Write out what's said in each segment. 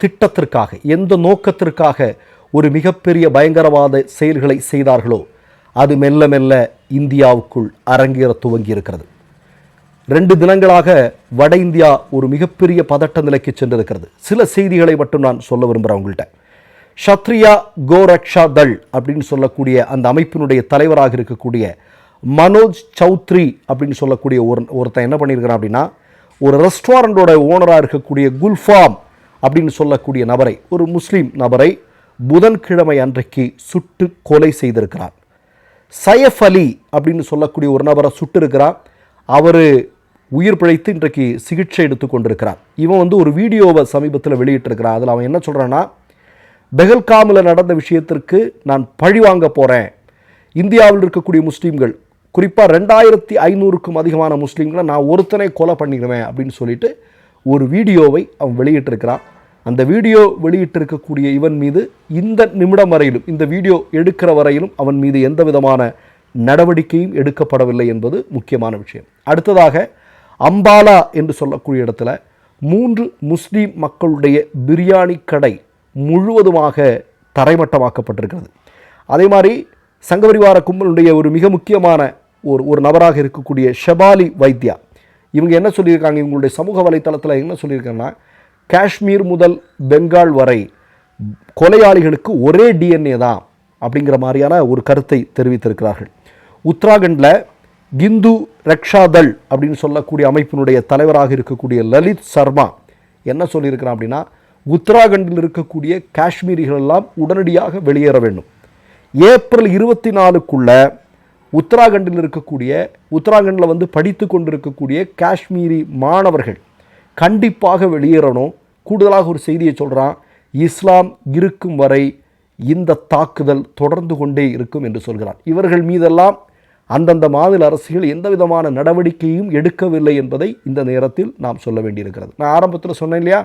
திட்டத்திற்காக எந்த நோக்கத்திற்காக ஒரு மிகப்பெரிய பயங்கரவாத செயல்களை செய்தார்களோ அது மெல்ல மெல்ல இந்தியாவுக்குள் அரங்கேற துவங்கி இருக்கிறது ரெண்டு தினங்களாக வட இந்தியா ஒரு மிகப்பெரிய பதட்ட நிலைக்கு சென்றிருக்கிறது. சில செய்திகளை மட்டும் நான் சொல்ல விரும்புகிறேன் உங்கள்கிட்ட. ஷத்ரியா கோரக்ஷா தள் அப்படின்னு சொல்லக்கூடிய அந்த அமைப்பினுடைய தலைவராக இருக்கக்கூடிய மனோஜ் சௌத்ரி அப்படின்னு சொல்லக்கூடிய ஒரு ஒருத்தன் என்ன பண்ணியிருக்கிறான் அப்படின்னா ஒரு ரெஸ்டாரண்ட்டோட ஓனராக இருக்கக்கூடிய குல்ஃபாம் அப்படின்னு சொல்லக்கூடிய நபரை ஒரு முஸ்லீம் நபரை புதன்கிழமை அன்றைக்கு சுட்டு கொலை செய்திருக்கிறார். சயஃப் அலி அப்படின்னு சொல்லக்கூடிய ஒரு நபரை சுட்டிருக்கிறார். அவர் உயிர் பிழைத்து இன்றைக்கு சிகிச்சை எடுத்து கொண்டிருக்கிறார். இவன் வந்து ஒரு வீடியோவை சமீபத்தில் வெளியிட்டிருக்கிறான். அதில் அவன் என்ன சொல்கிறான்னா பெஹல்காமில் நடந்த விஷயத்திற்கு நான் பழி வாங்க போகிறேன் இந்தியாவில் இருக்கக்கூடிய முஸ்லீம்கள் குறிப்பாக ரெண்டாயிரத்தி ஐநூறுக்கும் அதிகமான முஸ்லீம்களை நான் ஒருத்தனை கொலை பண்ணிடுவேன். அப்படின்னு சொல்லிட்டு ஒரு வீடியோவை அவன் வெளியிட்டிருக்கிறான். அந்த வீடியோ வெளியிட்டிருக்கக்கூடிய இவன் மீது இந்த நிமிடம் வரையிலும் இந்த வீடியோ எடுக்கிற வரையிலும் அவன் மீது எந்த விதமான நடவடிக்கையும் எடுக்கப்படவில்லை என்பது முக்கியமான விஷயம். அடுத்ததாக அம்பாலா என்று சொல்லக்கூடிய இடத்துல மூன்று முஸ்லீம் மக்களுடைய பிரியாணி கடை முழுவதுமாக தரைமட்டமாக்கப்பட்டிருக்கிறது. அதே மாதிரி சங்கபரிவார கும்பலுடைய ஒரு மிக முக்கியமான ஒரு ஒரு நபராக இருக்கக்கூடிய ஷபாலி வைத்தியா இவங்க என்ன சொல்லியிருக்காங்க? இவங்களுடைய சமூக வலைத்தளத்தில் என்ன சொல்லியிருக்காங்கன்னா காஷ்மீர் முதல் பெங்கால் வரை கொலையாளிகளுக்கு ஒரே டிஎன்ஏ தான் அப்படிங்கிற மாதிரியான ஒரு கருத்தை தெரிவித்திருக்கிறார்கள். உத்தராகண்டில் கிந்து ரக்ஷாதள் அப்படின்னு சொல்லக்கூடிய அமைப்பினுடைய தலைவராக இருக்கக்கூடிய லலித் சர்மா என்ன சொல்லியிருக்கிறான் அப்படின்னா உத்தராகண்டில் இருக்கக்கூடிய காஷ்மீரிகள் எல்லாம் உடனடியாக வெளியேற வேண்டும். ஏப்ரல் இருபத்தி நாலுக்குள்ள உத்தராகண்டில் இருக்கக்கூடிய உத்தராகண்டில் வந்து படித்து கொண்டிருக்கக்கூடிய காஷ்மீரி மாணவர்கள் கண்டிப்பாக வெளியேறணும். கூடுதலாக ஒரு செய்தியை சொல்கிறான் இஸ்லாம் இருக்கும் வரை இந்த தாக்குதல் தொடர்ந்து கொண்டே இருக்கும் என்று சொல்கிறார் இவர்கள் மீதெல்லாம் அந்தந்த மாநில அரசுகள் எந்த விதமான நடவடிக்கையும் எடுக்கவில்லை என்பதை இந்த நேரத்தில் நாம் சொல்ல வேண்டியிருக்கிறது. நான் ஆரம்பத்தில் சொன்னேன் இல்லையா?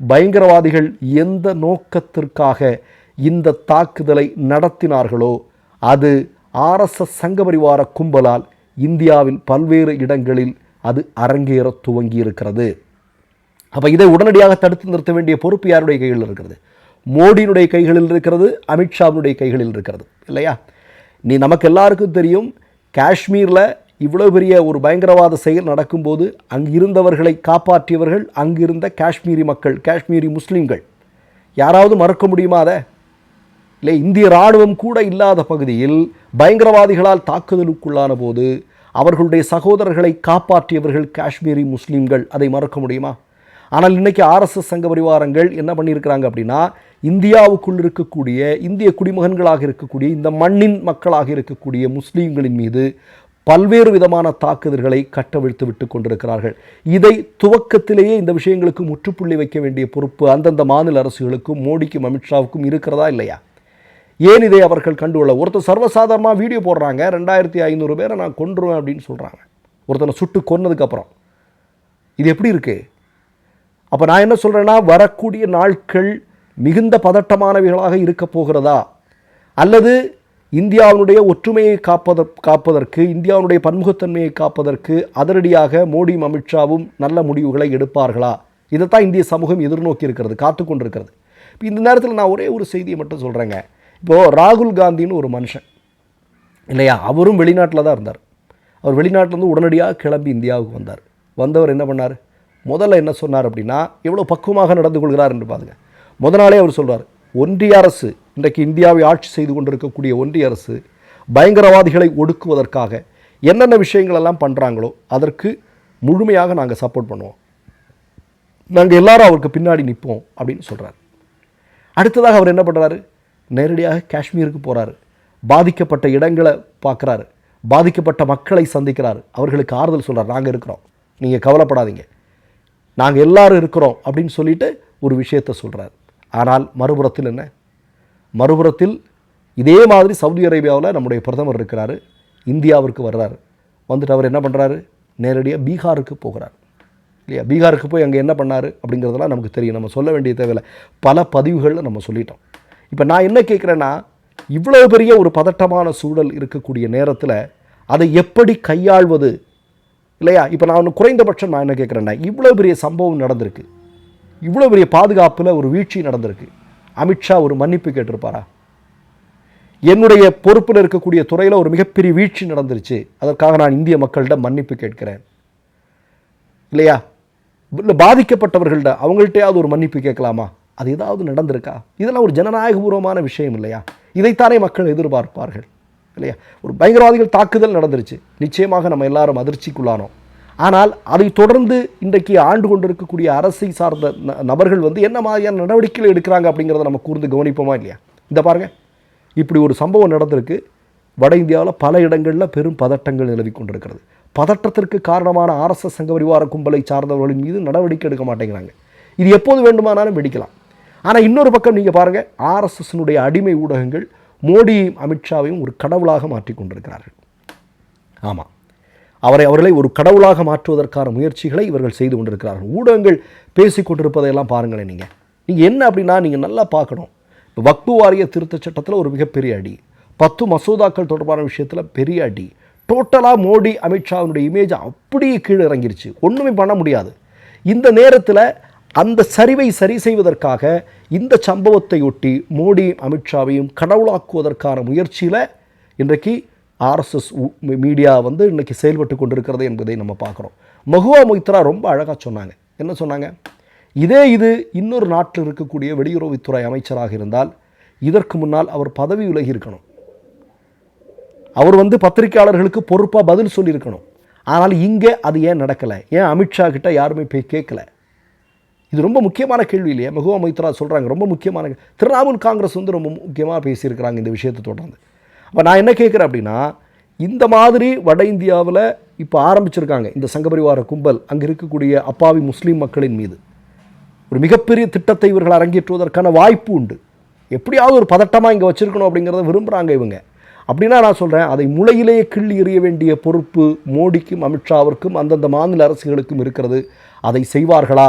பயங்கரவாதிகள் எந்த நோக்கத்திற்காக இந்த தாக்குதலை நடத்தினார்களோ அது ஆர்எஸ்எஸ் சங்கபரிவார கும்பலால் இந்தியாவில் பல்வேறு இடங்களில் அது அரங்கேற துவங்கி இருக்கிறது அப்போ இதை உடனடியாக தடுத்து நிறுத்த வேண்டிய பொறுப்பு யாருடைய கைகளில் இருக்கிறது? மோடியினுடைய கைகளில் இருக்கிறது அமித்ஷாவினுடைய கைகளில் இருக்கிறது இல்லையா? நீ நமக்கு எல்லாருக்கும் தெரியும் காஷ்மீரில் இவ்வளோ பெரிய ஒரு பயங்கரவாத செயல் நடக்கும்போது அங்கு இருந்தவர்களை காப்பாற்றியவர்கள் அங்கிருந்த காஷ்மீரி மக்கள் காஷ்மீரி முஸ்லீம்கள். யாராவது மறக்க முடியுமா அதை? இல்லை இந்திய இராணுவம் கூட இல்லாத பகுதியில் பயங்கரவாதிகளால் தாக்குதலுக்குள்ளான போது அவர்களுடைய சகோதரர்களை காப்பாற்றியவர்கள் காஷ்மீரி முஸ்லீம்கள் அதை மறக்க முடியுமா? ஆனால் இன்றைக்கி ஆர்எஸ்எஸ் சங்க பரிவாரங்கள் என்ன பண்ணியிருக்கிறாங்க அப்படின்னா இந்தியாவுக்குள் இருக்கக்கூடிய இந்திய குடிமகன்களாக இருக்கக்கூடிய இந்த மண்ணின் மக்களாக இருக்கக்கூடிய முஸ்லீம்களின் மீது பல்வேறு விதமான தாக்குதல்களை கட்டவிழ்த்து விட்டு கொண்டிருக்கிறார்கள். இதை துவக்கத்திலேயே இந்த விஷயங்களுக்கு முற்றுப்புள்ளி வைக்க வேண்டிய பொறுப்பு அந்தந்த மாநில அரசுகளுக்கும் மோடிக்கும் அமித்ஷாவுக்கும் இருக்கிறதா இல்லையா? ஏன் இதை அவர்கள் கண்டுகொள்ள ஒருத்தர் சர்வசாதாரணமாக வீடியோ போடுறாங்க ரெண்டாயிரத்தி ஐநூறு பேரை நான் கொன்றுவேன் அப்படின்னு சொல்கிறாங்க ஒருத்தனை சுட்டு கொன்னதுக்கப்புறம். இது எப்படி இருக்குது அப்போ நான் என்ன சொல்கிறேன்னா வரக்கூடிய நாட்கள் மிகுந்த பதட்டமானவைகளாக இருக்க போகிறதா? அல்லது இந்தியாவினுடைய ஒற்றுமையை காப்பத காப்பதற்கு இந்தியாவினுடைய பன்முகத்தன்மையை காப்பதற்கு அதிரடியாக மோடியும் அமித்ஷாவும் நல்ல முடிவுகளை எடுப்பார்களா? இதைத்தான் இந்திய சமூகம் எதிர்நோக்கி இருக்கிறது காத்து கொண்டிருக்கிறது. இப்போ இந்த நேரத்தில் நான் ஒரே ஒரு செய்தியை மட்டும் சொல்கிறேங்க இப்போது ராகுல் காந்தின்னு ஒரு மனுஷன் இல்லையா? அவரும் வெளிநாட்டில் தான் இருந்தார். அவர் வெளிநாட்டிலேருந்து உடனடியாக கிளம்பி இந்தியாவுக்கு வந்தார். வந்தவர் என்ன பண்ணார்? முதல்ல என்ன சொன்னார் அப்படின்னா எவ்வளோ பக்குவமாக நடந்து கொள்கிறார் என்று பாருங்க. முத நாளே அவர் சொல்கிறார் ஒன்றிய அரசு இன்றைக்கு இந்தியாவை ஆட்சி செய்து கொண்டிருக்கக்கூடிய ஒன்றிய அரசு பயங்கரவாதிகளை ஒடுக்குவதற்காக என்னென்ன விஷயங்களெல்லாம் பண்ணுறாங்களோ அதற்கு முழுமையாக நாங்கள் சப்போர்ட் பண்ணுவோம். நாங்கள் எல்லாரும் அவருக்கு பின்னாடி நிற்போம் அப்படின்னு சொல்கிறார் அடுத்ததாக அவர் என்ன பண்ணுறாரு நேரடியாக காஷ்மீருக்கு போகிறாரு பாதிக்கப்பட்ட இடங்களை பார்க்குறாரு. பாதிக்கப்பட்ட மக்களை சந்திக்கிறார். அவர்களுக்கு ஆறுதல் சொல்கிறார் நாங்கள் இருக்கிறோம். நீங்கள் கவலைப்படாதீங்க. நாங்கள் எல்லாரும் இருக்கிறோம் அப்படின்னு சொல்லிட்டு ஒரு விஷயத்த சொல்கிறார் ஆனால் மறுபுறத்தில் என்ன? மறுபுறத்தில் இதே மாதிரி சவுதி அரேபியாவில் நம்முடைய பிரதமர் இருக்கிறாரு. இந்தியாவிற்கு வர்றாரு. வந்துட்டு அவர் என்ன பண்ணுறாரு நேரடியாக பீகாருக்கு போகிறார். இல்லையா? பீகாருக்கு போய் அங்கே என்ன பண்ணார்? அப்படிங்கிறதெல்லாம் நமக்கு தெரியும். நம்ம சொல்ல வேண்டிய தேவையில்லை. பல பதிவுகளில் நம்ம சொல்லிட்டோம். இப்போ நான் என்ன கேட்குறேன்னா இவ்வளோ பெரிய ஒரு பதட்டமான சூழல் இருக்கக்கூடிய நேரத்தில் அதை எப்படி கையாள்வது இல்லையா? இப்போ நான் ஒன்று குறைந்தபட்சம் நான் என்ன கேட்குறேன்னா இவ்வளோ பெரிய சம்பவம் நடந்திருக்கு. இவ்வளோ பெரிய பாதுகாப்பில் ஒரு வீழ்ச்சி நடந்திருக்கு. அமித்ஷா ஒரு மன்னிப்பு கேட்டிருப்பாரா? என்னுடைய பொறுப்பில் இருக்கக்கூடிய துறையில் ஒரு மிகப்பெரிய வீழ்ச்சி நடந்துருச்சு. அதற்காக நான் இந்திய மக்கள்கிட்ட மன்னிப்பு கேட்கிறேன். இல்லையா? இல்லை பாதிக்கப்பட்டவர்கள்ட்ட அவங்கள்ட்டையாவது ஒரு மன்னிப்பு கேட்கலாமா? அது ஏதாவது நடந்திருக்கா? இதெல்லாம் ஒரு ஜனநாயகபூர்வமான விஷயம் இல்லையா? இதைத்தானே மக்கள் எதிர்பார்ப்பார்கள். இல்லையா? ஒரு பயங்கரவாதிகள் தாக்குதல் நடந்துருச்சு. நிச்சயமாக நம்ம எல்லாரும் அதிர்ச்சிக்குள்ளானோம். ஆனால் அதை தொடர்ந்து இன்றைக்கு ஆண்டு கொண்டிருக்கக்கூடிய அரசை சார்ந்த ந- நபர்கள் வந்து என்ன மாதிரியான நடவடிக்கைகள் எடுக்கிறாங்க அப்படிங்கிறத நம்ம கூர்ந்து கவனிப்போமா இல்லையா? இந்த பாருங்க. இப்படி ஒரு சம்பவம் நடந்திருக்கு. வட இந்தியாவில் பல இடங்களில் பெரும் பதட்டங்கள் நிலவி கொண்டிருக்கிறது. பதட்டத்திற்கு காரணமான ஆர்எஸ்எஸ் சங்கபரிவார கும்பலை சார்ந்தவர்களின் மீது நடவடிக்கை எடுக்க மாட்டேங்கிறாங்க. இது எப்போது வேண்டுமானாலும் வெடிக்கலாம். ஆனால் இன்னொரு பக்கம் நீங்கள் பாருங்கள் ஆர்எஸ்எஸ்னுடைய அடிமை ஊடகங்கள் மோடி அமித்ஷாவையும் ஒரு கடவுளாக மாற்றி கொண்டிருக்கிறார்கள். ஆமாம் அவரை அவர்களை ஒரு கடவுளாக மாற்றுவதற்கான முயற்சிகளை இவர்கள் செய்து கொண்டிருக்கிறார்கள். ஊடகங்கள் பேசி கொண்டிருப்பதையெல்லாம் பாருங்களேன் நீங்கள் நீங்கள் என்ன அப்படின்னா நீங்கள் நல்லா பார்க்கணும். இப்போ வக்பு வாரிய திருத்தச் சட்டத்தில் ஒரு மிகப்பெரிய அடி. பத்து மசோதாக்கள் தொடர்பான விஷயத்தில் பெரிய அடி. டோட்டலாக மோடி அமித்ஷாவினுடைய இமேஜ் அப்படியே கீழே இறங்கிருச்சு. ஒன்றுமே பண்ண முடியாது. இந்த நேரத்தில் அந்த சரிவை சரி செய்வதற்காக இந்த சம்பவத்தையொட்டி மோடி அமித்ஷாவையும் கடவுளாக்குவதற்கான முயற்சியில் இன்றைக்கு ஆர்எஸ்எஸ் மீடியா வந்து இன்றைக்கி செயல்பட்டு கொண்டிருக்கிறது என்பதை நம்ம பார்க்குறோம். மகுவா மொய்த்ரா ரொம்ப அழகாக சொன்னாங்க. என்ன சொன்னாங்க? இதே இது இன்னொரு நாட்டில் இருக்கக்கூடிய வெளியுறவுத்துறை அமைச்சராக இருந்தால் இதற்கு முன்னால் அவர் பதவி விலகி இருக்கணும். அவர் வந்து பத்திரிக்கையாளர்களுக்கு பொறுப்பாக பதில் சொல்லியிருக்கணும். ஆனால் இங்கே அது ஏன் நடக்கலை? ஏன் அமித்ஷா கிட்ட யாருமே போய் கேட்கல? இது ரொம்ப முக்கியமான கேள்வி இல்லையா? மகுவா மைத்ரா சொல்கிறாங்க ரொம்ப முக்கியமான திரிணாமுல் காங்கிரஸ் வந்து ரொம்ப முக்கியமாக பேசியிருக்கிறாங்க இந்த விஷயத்தை தொடர்ந்து. அப்போ நான் என்ன கேட்குறேன் அப்படின்னா இந்த மாதிரி வட இந்தியாவில் இப்போ ஆரம்பிச்சிருக்காங்க இந்த சங்கபரிவார கும்பல் அங்கே இருக்கக்கூடிய அப்பாவி முஸ்லீம் மக்களின் மீது. ஒரு மிகப்பெரிய திட்டத்தை இவர்கள் அரங்கேற்றுவதற்கான வாய்ப்பு உண்டு. எப்படியாவது ஒரு பதட்டமாக இங்கே வச்சுருக்கணும் அப்படிங்கிறத விரும்புகிறாங்க இவங்க. அப்படின்னா நான் சொல்கிறேன் அதை முளையிலேயே கிள்ளி எறிய வேண்டிய பொறுப்பு மோடிக்கும் அமித்ஷாவிற்கும் அந்தந்த மாநில அரசுகளுக்கும் இருக்கிறது. அதை செய்வார்களா?